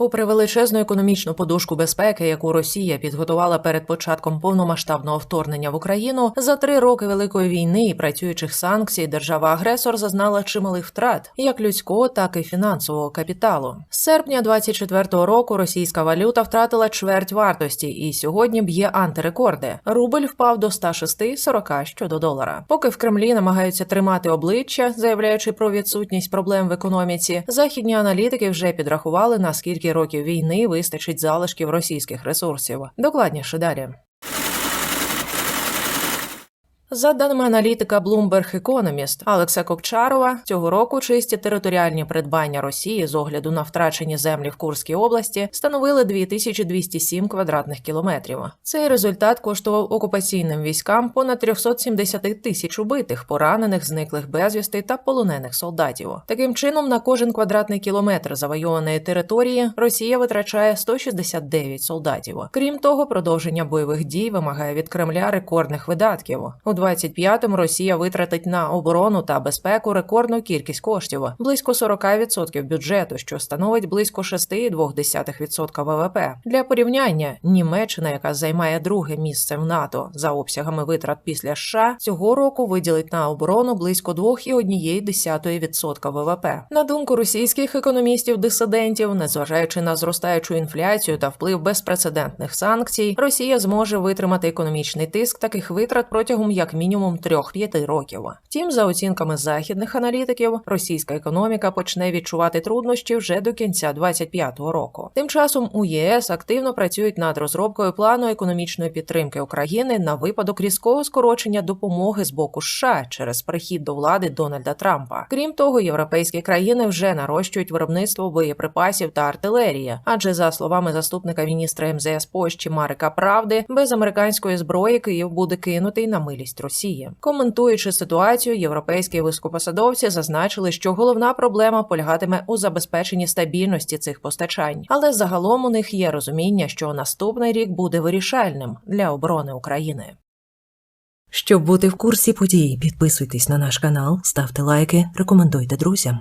Попри величезну економічну подушку безпеки, яку Росія підготувала перед початком повномасштабного вторгнення в Україну, за три роки великої війни і працюючих санкцій держава-агресор зазнала чималих втрат як людського, так і фінансового капіталу. З серпня 24-го року російська валюта втратила чверть вартості і сьогодні б'є антирекорди. Рубль впав до 106,40 щодо долара. Поки в Кремлі намагаються тримати обличчя, заявляючи про відсутність проблем в економіці, західні аналітики вже підрахували наскільки років війни вистачить залишків російських ресурсів. Докладніше далі. За даними аналітика Bloomberg Economist Алекса Кокчарова, цього року чисті територіальні придбання Росії з огляду на втрачені землі в Курській області становили 2207 квадратних кілометрів. Цей результат коштував окупаційним військам понад 370 тисяч убитих, поранених, зниклих безвісти та полонених солдатів. Таким чином, на кожен квадратний кілометр завойованої території Росія витрачає 169 солдатів. Крім того, продовження бойових дій вимагає від Кремля рекордних видатків. У 25-му Росія витратить на оборону та безпеку рекордну кількість коштів близько 40% бюджету, що становить близько 6,2% ВВП. Для порівняння Німеччина, яка займає друге місце в НАТО за обсягами витрат після США, цього року виділить на оборону близько 2,1% ВВП. На думку російських економістів-дисидентів, незважаючи на зростаючу інфляцію та вплив безпрецедентних санкцій, Росія зможе витримати економічний тиск таких витрат протягом як мінімум 3-5 років. Втім, за оцінками західних аналітиків, російська економіка почне відчувати труднощі вже до кінця 25-го року. Тим часом у ЄС активно працюють над розробкою плану економічної підтримки України на випадок різкого скорочення допомоги з боку США через прихід до влади Дональда Трампа. Крім того, європейські країни вже нарощують виробництво боєприпасів та артилерії, адже за словами заступника міністра МЗС Польщі Марика Правди, без американської зброї Київ буде кинутий на милість Росії. Коментуючи ситуацію, європейські високопосадовці зазначили, що головна проблема полягатиме у забезпеченні стабільності цих постачань, але загалом у них є розуміння, що наступний рік буде вирішальним для оборони України. Щоб бути в курсі подій, підписуйтесь на наш канал, ставте лайки, рекомендуйте друзям.